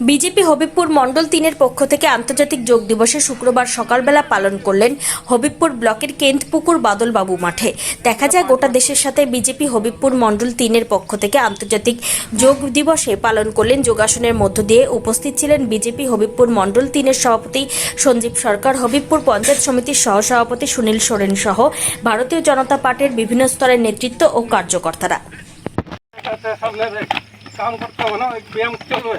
BJP Habibpur মণ্ডল তিনের পক্ষ থেকে আন্তর্জাতিক যোগ দিবসে শুক্রবার সকালবেলা পালন করলেন হবিবপুর ব্লকের কেন্দ্রপুকুর বাদলবাবু মাঠে। দেখা যায় গোটা দেশের সাথে বিজেপি হবিবপুর মণ্ডল তিনের পক্ষ থেকে আন্তর্জাতিক যোগ দিবসে পালন করলেন। যোগাসনের মধ্য দিয়ে উপস্থিত ছিলেন বিজেপি হবিবপুর মণ্ডল তিনের সভাপতি সঞ্জীব সরকার, হবিবপুর পঞ্চায়েত সমিতির সহসভাপতি সুনীল সোরেন সহ ভারতীয় জনতা পার্টির বিভিন্ন স্তরের নেতৃত্ব ও কার্যকর্তারা। কাম করতে হবে না ব্যায়াম চলবে।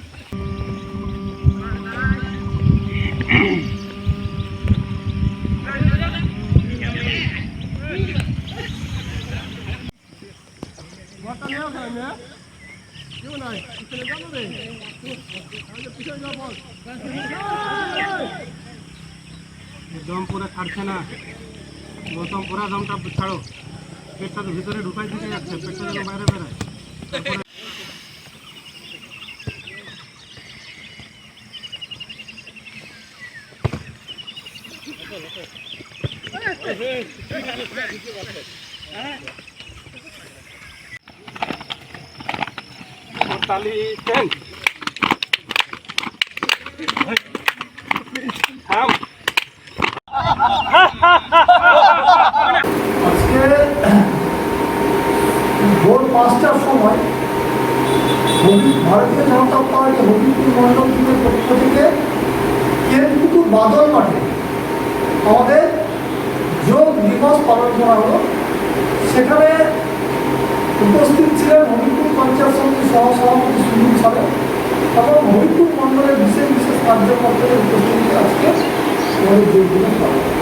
দম পুরো ছাড়ছে না। গৌতম পুরা দমটা ছাড়ো। পেটটা তো ভিতরে ঢুকাই দিতে যাচ্ছে, পেটটা যেন বাইরে বেরোয়। তারপরে তালি থাম আজকে ভোর পাঁচটার সময় ভারতীয় জনতা পার্টি হবিপুর মণ্ডল টিমের পক্ষ থেকে কেনপুকুর বাদল মাঠে আমাদের যোগ দিবস পালন করা হলো সেখানে উপস্থিত ছিলেন হবিপুর পঞ্চায়েত সমিতির সহসভাপতি সুনীল সাহেব এবং বিশেষ কার্যকর্তাদের উপস্থিতিতে আজকে আমাদের যোগ দিবস পালন।